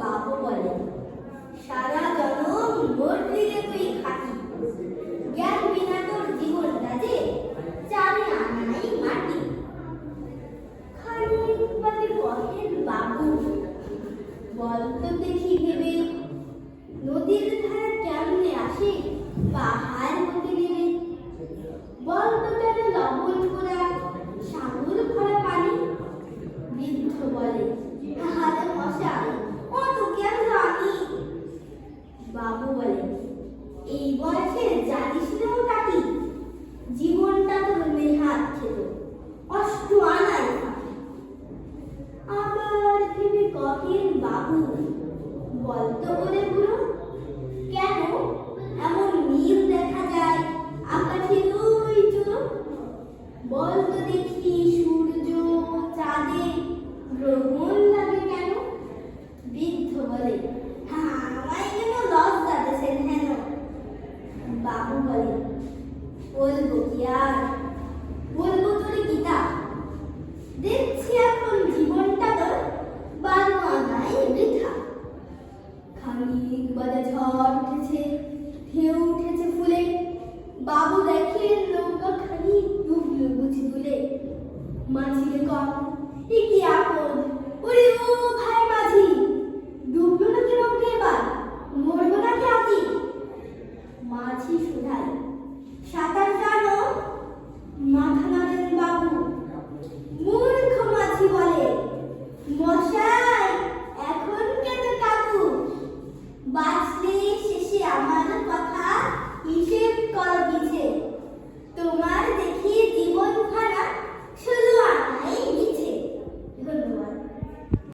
বাবু বলে সারা রকের বাবু। বলতো বলে বুড়ো, কেন? এমন নীল দেখা যায়, আকাশে দুই চুলো বলতো দেখি সূর্য চাঁদে, গ্রহণ লাগে কেন? বৃদ্ধ বলে ঠিক বাজে ঝড় উঠেছে, ঢেউ উঠেছে ফুলে। বাবু দেখে নৌকা খানি ডুবলো বুঝি তুলে মাঝিরে কম, এ কি আপদ? ওরে ও ভাই মাঝি, ডুবলু না কেন নৌকা এবার মরবো নাকি আমি মাঝি শুধালো।